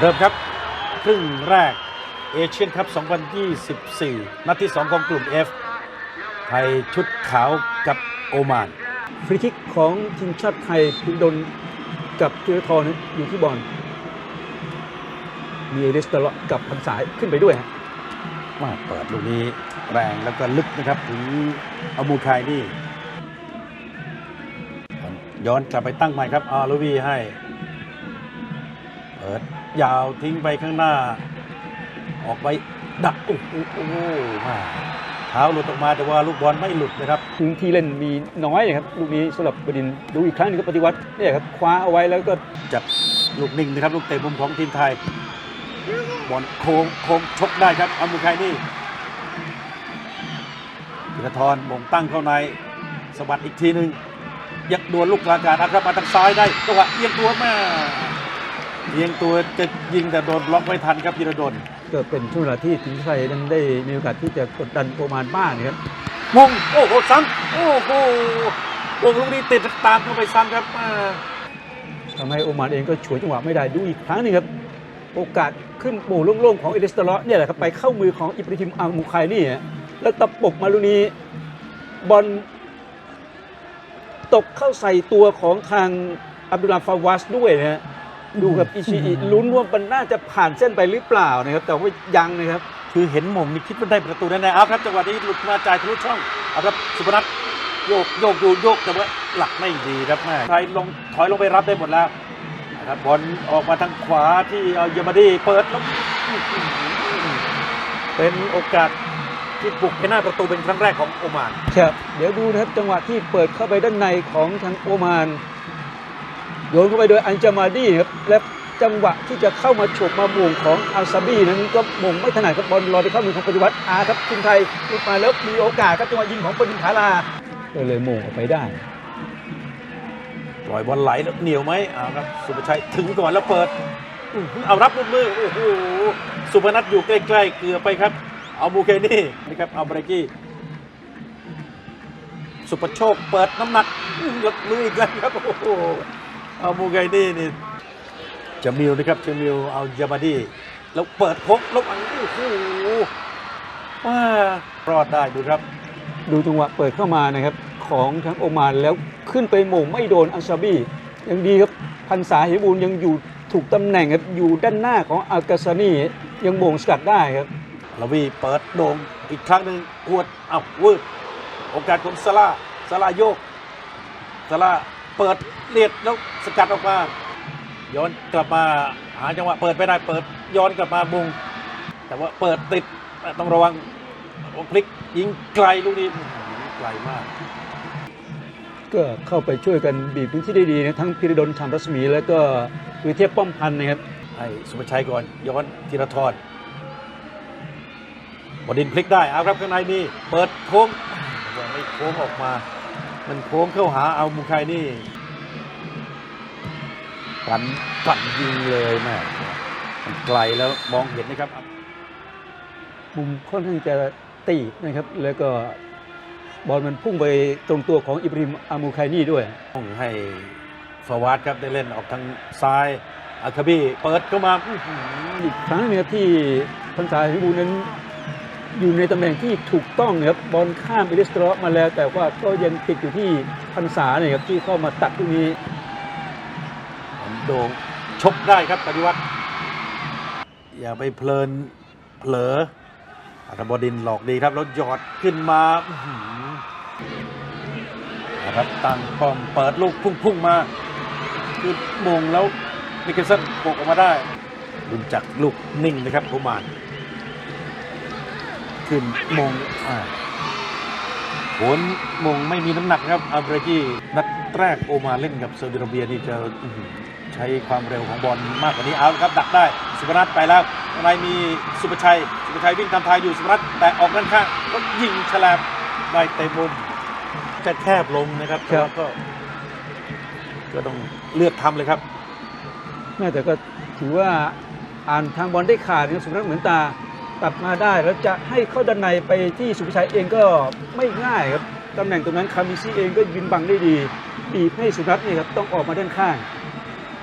เริ่มครับ ครึ่งแรกเอเชียนคัพ2024 นัดที่ 2 ของกลุ่ม F ไทยชุดขาวกับโอมาน ฟรีคิกของทีมชาติไทยพิดลกับธีรทรนั้นอยู่ที่บอล มีเอเดสตลอดกับพันสายขึ้นไปด้วยฮะมาเปิดลูกนี้แรงแล้วก็ลึกนะครับ ถึงอามูคายนี่ ย้อนกลับไปตั้งใหม่ครับอาลูวีให้ เปิด ยาวทิ้งไปข้างหน้า ออกไปดักโอ้โหโอ้โหมาเท้าหลุดออกมาแต่ว่าลูกบอลไม่หลุดนะครับพื้นที่เล่นมีน้อยนะครับลูกนี้สำหรับบดินดูอีกครั้งนึงครับปฏิวัติเนี่ยครับคว้าเอาไว้แล้วก็จับลูกนิ่งนะครับลูกเตะมุมของทีมไทยบอลโค้งโค้งชกได้ครับอามูคายนี่ธีรทรมงตั้งเข้าในสะบัดอีกทีหนึ่งยักดวลลูกกลางอากาศนะครับมาทางซ้ายได้จังหวะเอียงตัวมา เอียงตัวจะยิงแต่โดนบล็อกไม่ทันครับธีรดลก็เป็นช่วงเวลาที่ทีมไทยนั้นได้มีโอกาสที่จะกดดันโอมานบ้างนะครับมงโอ้โหซ้ำโอ้โหวงลูกนี้ติดตามเข้าไปซ้ำครับอ่าทำให้โอมานเองก็ฉวยจังหวะไม่ได้ดูอีกครั้งหนึงครับโอกาสขึ้นโป่งโล่งๆของเอเดสตลอเนี่ยแหละครับไปเข้ามือของอิบราฮิมอัลมูคายนี่ฮะแล้วตะปบมาลูกนี้บอลตกเข้าใส่ตัวของทางอับดุลลาฟาวาสด้วยนะฮะ ดูกับอิชิอิลุ้นว่ามันน่าจะผ่านเส้นไปหรือเปล่านะครับ แต่ว่ายังนะครับ คือเห็นหม่งนี่คิดว่าได้ประตูแน่ๆเอาครับจังหวะนี้หลุดมาจ่ายทะลุช่องเอาครับสุพนัทโยกโยกอยู่โยกแต่ว่าหลักไม่ดีครับแม่ไทยลงถอยลงไปรับได้หมดแล้วนะครับบอลออกมาทางขวาที่เอาเยอรมานีเปิดแล้วเป็นโอกาสที่บุกไปหน้าประตูเป็นครั้งแรกของโอมาน ครับ เดี๋ยวดูนะครับจังหวะที่เปิดเข้าไปด้านในของทางโอมาน โยนเข้าไปโดยอันจามาดีครับและจังหวะที่จะเข้ามาฉกมาหม่งของอัลซาบีนั้นก็ม่งไม่ถนัดครับบอลลอยไปเข้ามือของปฏิวัติอาครับทีมไทยลุกมาแล้วมีโอกาสครับจังหวะยิงของปดินขาลาก็เลยหม่งออกไปได้ปล่อยบอลไหลแล้วเหนียวไหมเอาครับสุภชัยถึงก่อนแล้วเปิดเอารับลูกมือโอ้โหสุพนัทอยู่ใกล้ๆเกือบไปครับ เอามูเคนี่นี่ครับเอาเบรกี้สุปโชคเปิดน้ำหนักหลักมืออีกแล้วครับโอ้โห เอามูเคนี่นี่จามิลนะครับจามิลเอายามาดี้แล้วเปิดพกแล้วอังโอ้โหว้ารอดได้ดูครับ ดูจังหวะเปิดเข้ามานะครับ ของทางโอมานแล้วขึ้นไปหม่งไม่โดนอัลซาบี้ยังดีครับพันษาหิบูลยังอยู่ถูกตำแหน่งครับอยู่ด้านหน้าของอัลกาซานียังโมงสกัดได้ครับลาวีเปิดโด่งอีกครั้งหนึ่งกวดอ้าววืดโอกาสของซาร่าซาร่าโยกซาร่า เปิดเลียดแล้วสกัดออกมาย้อนกลับมาหาจังหวะเปิดไม่ได้เปิดย้อนกลับมามุง แต่ว่าเปิดติดต้องระวังพลิกยิงไกลลูกนี้อื้อหือไกลมาก ก็เข้าไปช่วยกันบีบพื้นที่ได้ดีนะทั้งพิรดลชามรัศมี แล้วก็วิเทียบป้อมพันธ์นะครับให้สุภชัยก่อนย้อนธีรทรบดินทร์พลิกได้เอาครับข้างในมีเปิดโค้งยังไม่โค้งออกมา มันโค้งเข้าหาเอามุคายนี่ปั่นปั่นยิงเลยแม่มันไกลแล้วมองเห็นนะครับ มุมค่อนข้างจะตีบนะครับ แล้วก็บอลมันพุ่งไปตรงตัวของอิบราฮิมอามูไคนี่ด้วย ต้องให้ฟาวาดครับได้เล่นออกทางซ้ายอาคาบีเปิดเข้ามาอื้อหืออีกครั้งหนึงครับที่พันษาหิบูลนั้น อยู่ในตำแหน่งที่ถูกต้องนะครับบอลข้ามไปดิสตรอมาแล้ว แต่ว่าก็ยังติดอยู่ที่พันษาเนี่ยครับที่เข้ามาตัดตรงนี้โด่งชกได้ครับปฏิวัติ อย่าไปเพลินเผลออัตบดินทร์หลอกดีครับแล้วหยอดขึ้นมาอื้อหือนะครับตั้งป้อมเปิดลูกพุ่งๆมาคือมงแล้วนิเกลสันโกกออกมาได้ลุนจักรลูกนิ่งนะครับโอมาน ขึ้นมงอ่าผลมงไม่มีน้ำหนักครับอับรากีนัดแรกโอมานเล่นกับซาอุดิอาระเบียนี่จะอื้อหือใช้ความเร็วของบอลมากกว่านี้เอาละครับดักได้สุพนัทไปแล้วข้างในมีสุภชัยสุภชัยวิ่งตามทายอยู่สุพนัทแต่ออกด้านข้างก็ยิงฉลบได้เต็มมุมจะแคบลงนะครับครับแล้วก็ ก็ต้องเลือกทำเลยครับ แม่แต่ก็ถือว่าอ่านทางบอลได้ขาดนะครับสุพนัทเหมือนตา ตัดมาได้แล้วจะให้เข้าด้านในไปที่สุภชัยเองก็ไม่ง่ายครับตำแหน่งตรงนั้นคามิซี่เองก็ยืนบังได้ดีบีบให้สุนัทนี่ครับต้องออกมาด้านข้าง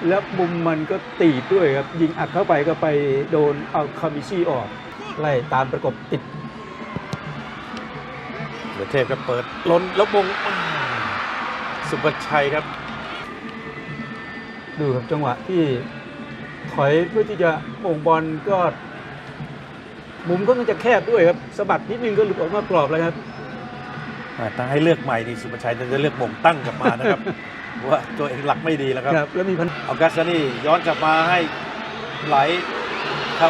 แล้วมุมมันก็ตีดด้วยครับยิงอัดเข้าไปก็ไปโดนเอาคามิซี่ออกไล่ตามประกบติดเดือเทพก็เปิดล้นแล้วมงอ่าสุภชัยครับดูครับจังหวะที่ถอยเพื่อที่จะโมงบอลก็ มุมก็มันจะแคบด้วยครับสะบัดนิดนึงก็หลุดออกมากรอบแล้วครับอ่าถ้าให้เลือกใหม่นี่สุภชัยจะเลือกมงตั้งกลับมานะครับเพราะว่าตัวเองหลักไม่ดีแล้วครับครับแล้วมีพันเอากัสซานี่ย้อนกลับมาให้ไหลเข้า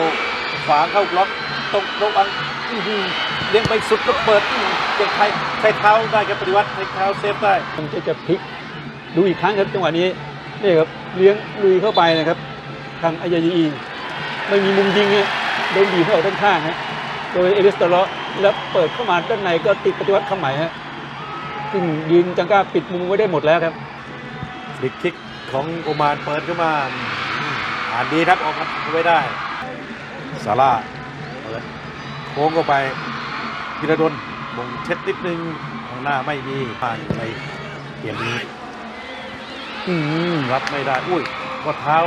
ขวาเข้าบล็อกตรงระวังอื้อหือเลี้ยงไปสุดแล้วเปิดอื้อยังใช้ใช้เท้าได้ครับปฏิวัติใช้เท้าเซฟได้มันจะจะพลิกดูอีกครั้งครับจังหวะนี้นี่ครับเลี้ยงลุยเข้าไปนะครับ ทางอายายีไม่มีมุมยิงเนี่ย โดนบีบให้ออกด้านข้างฮะโดยเอลิสตอลแล้วเปิดเข้ามาด้านในก็ติดปฏิวัติเข้าใหม่ฮะซึ่งยืนจังก้าปิดมุมไว้ได้หมดแล้วครับฟลิกคิกของโอมานเปิดเข้ามาอืมอ่านดีครับออกมาไว้ได้ซาร่าเปิดโค้งเข้าไปพิรดลมงเช็ดนิดนึงข้างหน้าไม่มีผ่านในเกมนี้อืมรับไม่ได้ อุ้ยก็เท้า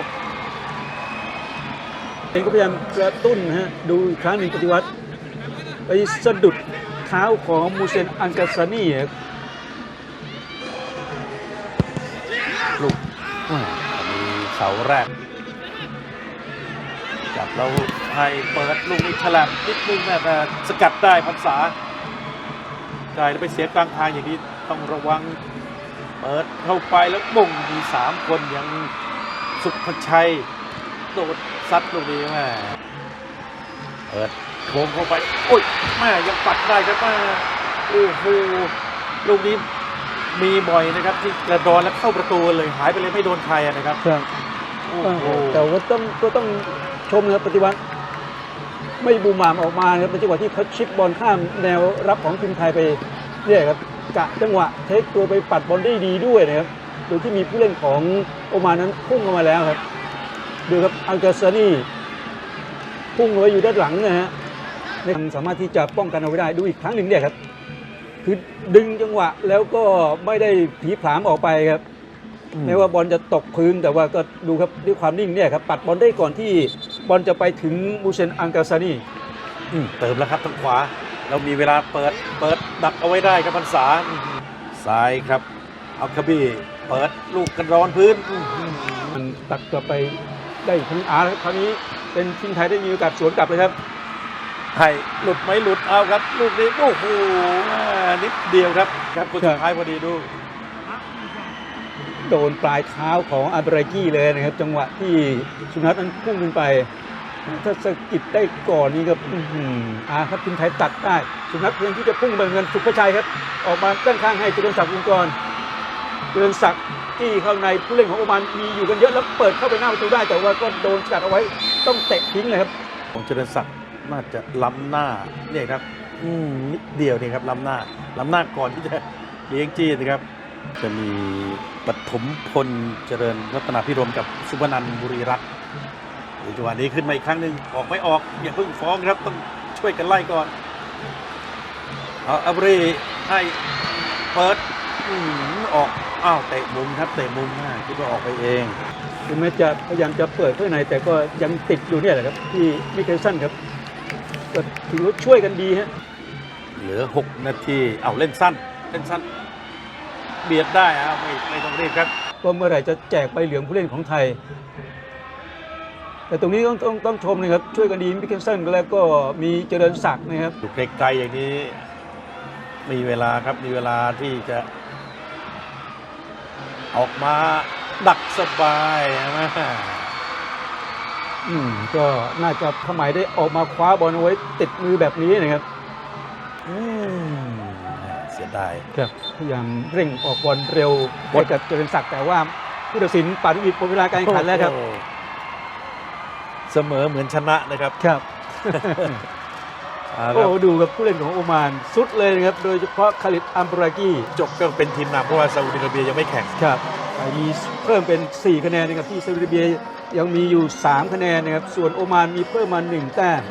เองก็พยายามกระตุ้นนะฮะดูอีกครั้งหนึ่งปฏิวัติไปสะดุดเท้าของมูเซนอังกาซานี่ลูกอ่ามีเสาแรก จับแล้วให้เปิดลูกนี้ฉลับนิดนึงนะแต่สกัดได้พันษาจ่ายแล้วไปเสียกลางทางอย่างนี้ต้องระวัง เปิดเข้าไปแล้วมงมีสามคนยังสุภชัย โดด ซัดลูกนี้แม่เปิดโค้งเข้าไปโอ้ยแม่ยังปัดได้ครับแม่โอ้โหลูกนี้มีบ่อยนะครับ ที่กระดอนแล้วเข้าประตูเลยหายไปเลยไม่โดนใครอะนะครับครับโอ้โหแต่ว่าต้องก็ต้องชมนะครับปฏิวัติไม่บูมหมามออกมานะครับเป็นจังหวะที่เขาชิปบอลข้ามแนวรับของทีมไทยไปเนี่ยครับกะจังหวะเทคตัวไปปัดบอลได้ดีด้วยนะครับโดยที่มีผู้เล่นของโอมานนั้นพุ่งเข้ามาแล้วครับ ดูครับอังกาซานีพุ่งไว้อยู่ด้านหลังนะฮะในสามารถที่จะป้องกันเอาไว้ได้ดูอีกครั้งหนึ่งเนี่ยครับ คือดึงจังหวะแล้วก็ไม่ได้ผีผลามออกไปครับแม้ว่าบอลจะตกพื้นแต่ว่าก็ดูครับด้วยความนิ่งเนี่ยครับปัดบอลได้ก่อนที่บอลจะไปถึงมูเซนอังกาซานีอืมเติมแล้วครับทางขวา เรามีเวลาเปิดเปิดดักเอาไว้ได้ครับพันษาอื้อหือซ้ายครับเอาคาบี้เปิดลูกกันร้อนพื้นอื้อหือมันตัดกลับไป ได้อีกครั้งอาร์ครับคราวนี้เป็นทีมไทยได้มีโอกาสสวนกลับเลยครับให้หลุดไหมหลุดเอาครับ ลูกนี้โอ้โหแม่นิดเดียวครับ ครับคนครัสุบดท้ายพอดีดู โดนปลายเท้าของอับรากี้เลยนะครับ จังหวะที่สุนัขนั้นพุ่งขึ้นไป ถ้าสะกิดได้ก่อนนี่ก็อื้อหืออาครับทีมไทยตัดได้ สุนัขเพียงที่จะพุ่งไปเหมือนกันสุภชัยครับ ออกมาด้านข้างให้จุลศักดิ์วงกรจุลศักดิ์ ที่ข้างในผู้เล่นของโอมานมีอยู่กันเยอะแล้วเปิดเข้าไปหน้าประตูได้แต่ว่าก็โดนสกัดเอาไว้ต้องเตะทิ้งเลยครับของเจริญศักดิ์น่าจะล้ำหน้าเนี่ยครับอืมนิดเดียวนี่ครับล้ำหน้าล้ำหน้าก่อนที่จะเลี้ยงจี้นะครับ จะมีปฐมพลเจริญรัตนาพิรมกับสุวนันท์บุรีรัตน์จังหวะนี้ขึ้นมาอีกครั้งหนึ่งออกไม่ออกอย่าเพิ่งฟ้องครับต้องช่วยกันไล่ก่อนเอาอับรีให้เปิด อมออกอ้าวเตะมุมครับเตะมุมนะคิดว่าออกไปเองถึงแม้จะพยายามจะเปิดข้างในแต่ก็ยังติดอยู่เนี่ยแหละครับ ที่มิเคลสันครับก็ถือว่าช่วยกันดีฮะเหลือ 6 นาทีเอาเล่นสั้น เล่นสั้น เบียดได้อะไม่ไม่ต้องรีบครับว่าเมื่อไหร่จะแจกใบเหลืองผู้เล่นของไทย แต่ตรงนี้ต้องต้องต้องชมนะครับ ช่วยกันดีมิเคลสันแล้วก็มีเจริญศักดิ์นะครับอยู่ไกลๆอย่างนี้ มีเวลาครับมีเวลาที่จะ ออกมาดักสบายนะอืมก็น่าจะทำไมได้ออกมาคว้าบอลเอาไว้ติดมือแบบนี้นะครับอืมเสียดายครับพยายามเร่งออกบอลเร็วให้กับเจริญศักดิ์แต่ว่าผู้ตัดสินปาฏิวิทย์หมดเวลาการแข่งขันแล้วครับโอ้โหเสมอเหมือนชนะนะครับครับเอาค โอ้รับดูกับผู้เล่นของโอมานสุดเลยนะครับ โดยเฉพาะคาลิดอัมบรากีจบก็เป็นทีมนำเพราะว่าซาอุดิอาระเบียยังไม่แข่งครับมีเพิ่มเป็น 4 คะแนนนะครับที่ซาอุดิอาระเบียยังมีอยู่ 3 คะแนนนะครับ ส่วนโอมานมีเพิ่มมา 1 แต้ม